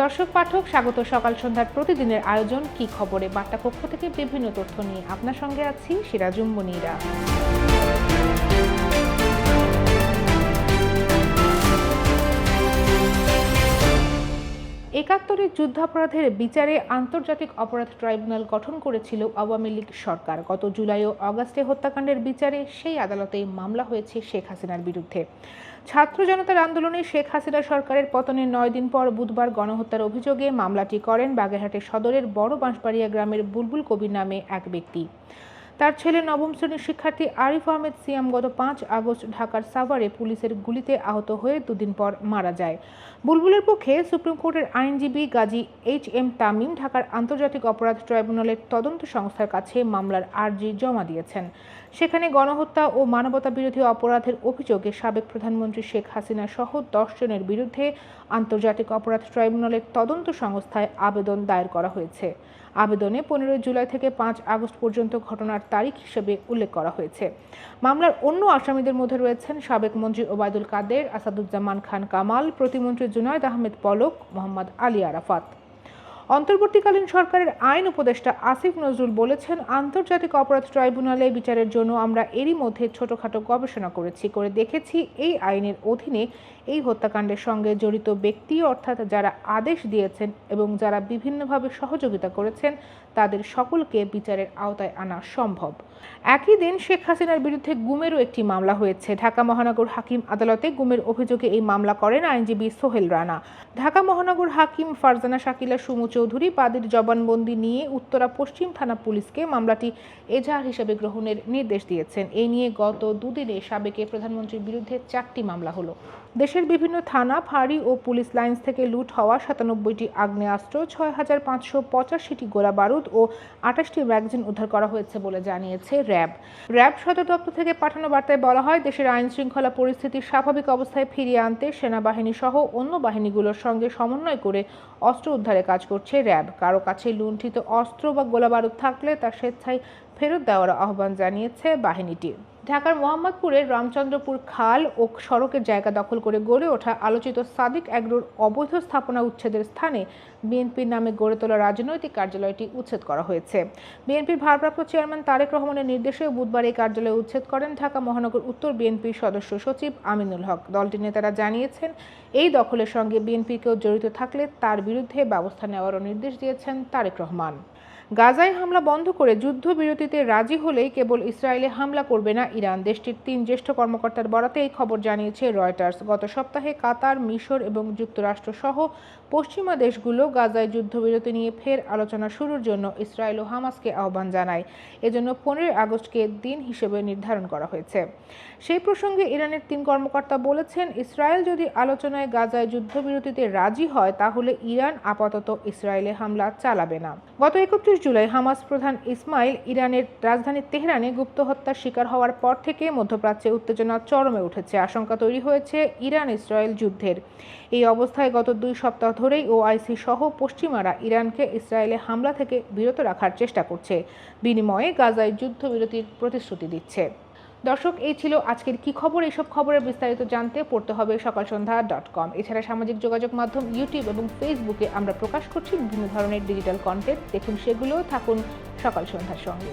দর্শক, পাঠক, স্বাগত। সকাল সন্ধ্যার প্রতিদিনের আয়োজন, কি খবরে, বার্তা কক্ষ থেকে বিভিন্ন তথ্য নিয়ে আপনার সঙ্গে আছি সিরাজুম মনিরা। একাত্তরের যুদ্ধাপরাধের বিচারে আন্তর্জাতিক অপরাধ ট্রাইব্যুনাল গঠন করেছিল আওয়ামী লীগ সরকার। গত জুলাই ও অগাস্টে হত্যাকাণ্ডের বিচারে সেই আদালতে মামলা হয়েছে শেখ হাসিনার বিরুদ্ধে। ছাত্র জনতার আন্দোলনে শেখ হাসিনা সরকারের পতনের নয় দিন পর বুধবার গণহত্যার অভিযোগে মামলাটি করেন বাগেরহাটের সদরের বড় বাঁশবাড়িয়া গ্রামের বুলবুল কবির নামে এক ব্যক্তি। তার ছেলে নবম শ্রেণির শিক্ষার্থী আরিফ আহমেদ সিয়াম গত পাঁচ আগস্ট ঢাকার সাভারে পুলিশের গুলিতে আহত হয়ে দুদিন পর মারা যায়। বুলবুলের পক্ষে সুপ্রিম কোর্টের আইনজীবী গাজী এইচ এম তামিম ঢাকার আন্তর্জাতিক অপরাধ ট্রাইব্যুনালের তদন্ত সংস্থার কাছে মামলার আর্জি জমা দিয়েছেন। সেখানে গণহত্যা ও মানবতা বিরোধী অপরাধের অভিযোগে সাবেক প্রধানমন্ত্রী শেখ হাসিনা সহ দশ জনের বিরুদ্ধে আন্তর্জাতিক অপরাধ ট্রাইব্যুনালের তদন্ত সংস্থায় আবেদন দায়ের করা হয়েছে। আবেদনে পনেরোই জুলাই থেকে পাঁচ আগস্ট পর্যন্ত ঘটনার তারিখ হিসেবে উল্লেখ করা হয়েছে। মামলার অন্য আসামিদের মধ্যে রয়েছেন সাবেক মন্ত্রী ওবায়দুল কাদের, আসাদুজ্জামান খান কামাল, প্রতিমন্ত্রী জুনায়দ আহমেদ পলক, মোহাম্মদ আলী আরাফাত। অন্তর্বর্তীকালীন সরকারের আইন উপদেষ্টা আসিফ নজরুল বলেছেন, আন্তর্জাতিক অপরাধ ট্রাইব্যুনালে বিচারের জন্য আমরা এরই মধ্যে ছোটখাটো গবেষণা করেছি, করে দেখেছি এই আইনের অধীনে এই হত্যাকাণ্ডের সঙ্গে জড়িত ব্যক্তি, অর্থাৎ যারা আদেশ দিয়েছেন এবং যারা বিভিন্নভাবে সহযোগিতা করেছেন, তাদের সকলকে বিচারের আওতায় আনা সম্ভব। একই দিন শেখ হাসিনার বিরুদ্ধে গুমেরও একটি মামলা হয়েছে। ঢাকা মহানগর হাকিম আদালতে গুমের অভিযোগে এই মামলা করেন আইনজীবী সোহেল রানা। ঢাকা মহানগর হাকিম ফারজানা শাকিলা সুমু চৌধুরী বাদীর জবানবন্দি নিয়ে উত্তরা পশ্চিম থানা পুলিশকে মামলাটি এজাহার হিসেবে গ্রহণের নির্দেশ দিয়েছেন। এ নিয়ে গত দুদিনে সাবেকে প্রধানমন্ত্রীর বিরুদ্ধে চারটি মামলা হলো। দেশের বিভিন্ন থানা, ফাঁড়ি ও পুলিশ লাইন্স থেকে লুট হওয়া সাতানব্বইটি আগ্নেয়াস্ত্র ছয় হাজার পাঁচশো পঁচাশিটি গোলা বারুদ ও আঠাশটি ম্যাগাজিন উদ্ধার করা হয়েছে বলে জানিয়েছে র্যাব। র্যাব সদর দপ্তর থেকে পাঠানো বার্তায় বলা হয়, দেশের আইন শৃঙ্খলা পরিস্থিতি স্বাভাবিক অবস্থায় ফিরিয়ে আনতে সেনাবাহিনী সহ অন্য বাহিনীগুলোর সঙ্গে সমন্বয় করে অস্ত্র উদ্ধারে কাজ করছে র্যাব। কারও কাছে লুণ্ঠিত অস্ত্র বা গোলা বারুদ থাকলে তা স্বেচ্ছায় ফেরত দেওয়ার আহ্বান জানিয়েছে বাহিনীটি। ঢাকার মোহাম্মদপুরের রামচন্দ্রপুর খাল ও সড়কের জায়গা দখল করে গড়ে ওঠা আলোচিত সাদিক অ্যাগ্রোর অবৈধ স্থাপনা উচ্ছেদের স্থানে বিএনপির নামে গড়ে তোলা রাজনৈতিক কার্যালয়টি উচ্ছেদ করা হয়েছে। বিএনপির ভারপ্রাপ্ত চেয়ারম্যান তারেক রহমানের নির্দেশে বুধবার এই কার্যালয় উচ্ছেদ করেন ঢাকা মহানগর উত্তর বিএনপির সদস্য সচিব আমিনুল হক। দলটির নেতারা জানিয়েছেন, এই দখলের সঙ্গে বিএনপিকেও জড়িত থাকলে তার বিরুদ্ধে ব্যবস্থা নেওয়ারও নির্দেশ দিয়েছেন তারেক রহমান। গাজায় হামলা বন্ধ করে যুদ্ধবিরতিতে রাজি হলেই কেবল ইসরায়েলে হামলা করবে না ইরান। দেশটির তিন জ্যেষ্ঠ কর্মকর্তার বরাতে এই খবর জানিয়েছে রয়টার্স। গত সপ্তাহে কাতার, মিশর এবং যুক্তরাষ্ট্র সহ পশ্চিমা দেশগুলো গাজায় যুদ্ধবিরতি নিয়ে ফের আলোচনা শুরুর জন্য ইসরায়েল ও হামাসকে আহ্বান জানায়। এজন্য পনেরোই আগস্টকে দিন হিসেবে নির্ধারণ করা হয়েছে। সেই প্রসঙ্গে ইরানের তিন কর্মকর্তা বলেছেন, ইসরায়েল যদি আলোচনায় গাজায় যুদ্ধবিরতিতে রাজি হয়, তাহলে ইরান আপাতত ইসরায়েলে হামলা চালাবে না। গত একত্রিশ জুলাই হামাস প্রধান ইসমাইল ইরানের রাজধানী তেহরানে গুপ্ত হত্যার শিকার হওয়ার পর থেকে মধ্যপ্রাচ্যে উত্তেজনা চরমে উঠেছে। আশঙ্কা তৈরি হয়েছে ইরান ইসরায়েল যুদ্ধের। এই অবস্থায় গত দুই সপ্তাহ ধরেই ওআইসি সহ পশ্চিমারা ইরানকে ইসরায়েলে হামলা থেকে বিরত রাখার চেষ্টা করছে। বিনিময়ে গাজায় যুদ্ধবিরতির প্রতিশ্রুতি দিচ্ছে। দর্শক, এই ছিল আজকের কি খবর? এইসব খবরের বিস্তারিত জানতে পড়তে হবে সকাল সন্ধ্যা ডট কম এছাড়া সামাজিক যোগাযোগ মাধ্যম ইউটিউব এবং ফেসবুকে আমরা প্রকাশ করছি বিভিন্ন ধরনের ডিজিটাল কন্টেন্ট দেখুন সেগুলোও থাকুন সকাল সন্ধ্যার সঙ্গে।